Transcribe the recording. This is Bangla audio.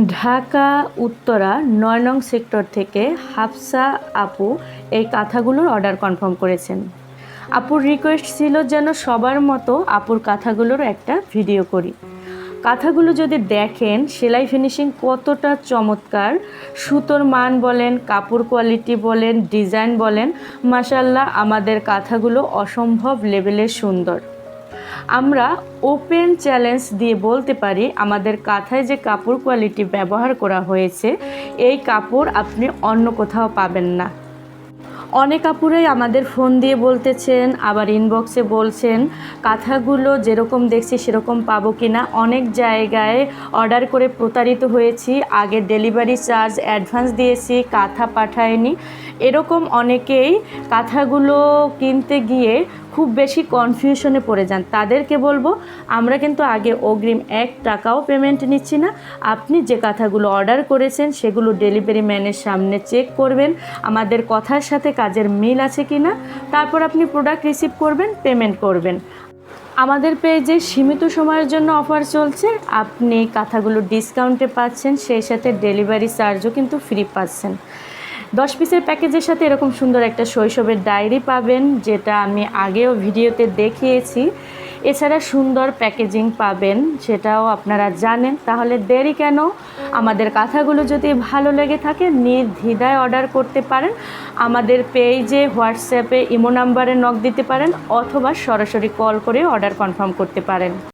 ঢাকা, উত্তরা, নয় নং সেক্টর থেকে হাফসা আপু এই কাঁথাগুলোর অর্ডার কনফার্ম করেছেন। আপুর রিকোয়েস্ট ছিল যেন সবার মতো আপুর কাঁথাগুলোর একটা ভিডিও করি। কাঁথাগুলো যদি দেখেন, সেলাই ফিনিশিং কতটা চমৎকার। সুতোর মান বলেন, কাপড় কোয়ালিটি বলেন, ডিজাইন বলেন মাসাল্লাহ আমাদের কাঁথাগুলো অসম্ভব লেভেলের সুন্দর। আমরা ওপেন চ্যালেঞ্জ দিয়ে বলতে পারি আমাদের কাঁথায় যে কাপড় কোয়ালিটি ব্যবহার করা হয়েছে, এই কাপড় আপনি অন্য কোথাও পাবেন না। অনেক কাপড়েই আমাদের ফোন দিয়ে বলতেছেন, আবার ইনবক্সে বলছেন, কাঁথাগুলো যেরকম দেখছি সেরকম পাবো কি না অনেক জায়গায় অর্ডার করে প্রতারিত হয়েছি, আগে ডেলিভারি চার্জ অ্যাডভান্স দিয়েছি, কাঁথা পাঠায়নি। এরকম অনেকেই কাঁথাগুলো কিনতে গিয়ে খুব বেশি কনফিউশনে পড়ে যান। তাদেরকে বলব, আমরা কিন্তু আগে অগ্রিম এক টাকাও পেমেন্ট নিচ্ছি না। আপনি যে কাঁথাগুলো অর্ডার করেছেন, সেগুলো ডেলিভারি ম্যানের সামনে চেক করবেন, আমাদের কথার সাথে কাজের মিল আছে কি না তারপর আপনি প্রোডাক্ট রিসিভ করবেন পেমেন্ট করবেন। আমাদের পেজে সীমিত সময়ের জন্য অফার চলছে। আপনি কাঁথাগুলো ডিসকাউন্টে পাচ্ছেন, সেই সাথে ডেলিভারি চার্জও কিন্তু ফ্রি পাচ্ছেন। দশ পিসের প্যাকেজের সাথে এরকম সুন্দর একটা শৈশবের ডায়েরি পাবেন, যেটা আমি আগেও ভিডিওতে দেখিয়েছি। এছাড়া সুন্দর প্যাকেজিং পাবেন, সেটাও আপনারা জানেন। তাহলে দেরি কেন? আমাদের কাঁথাগুলো যদি ভালো লেগে থাকে, নির্দ্বিধায় অর্ডার করতে পারেন। আমাদের পেজে হোয়াটসঅ্যাপে ইমো নাম্বারে নক দিতে পারেন, অথবা সরাসরি কল করে অর্ডার কনফার্ম করতে পারেন।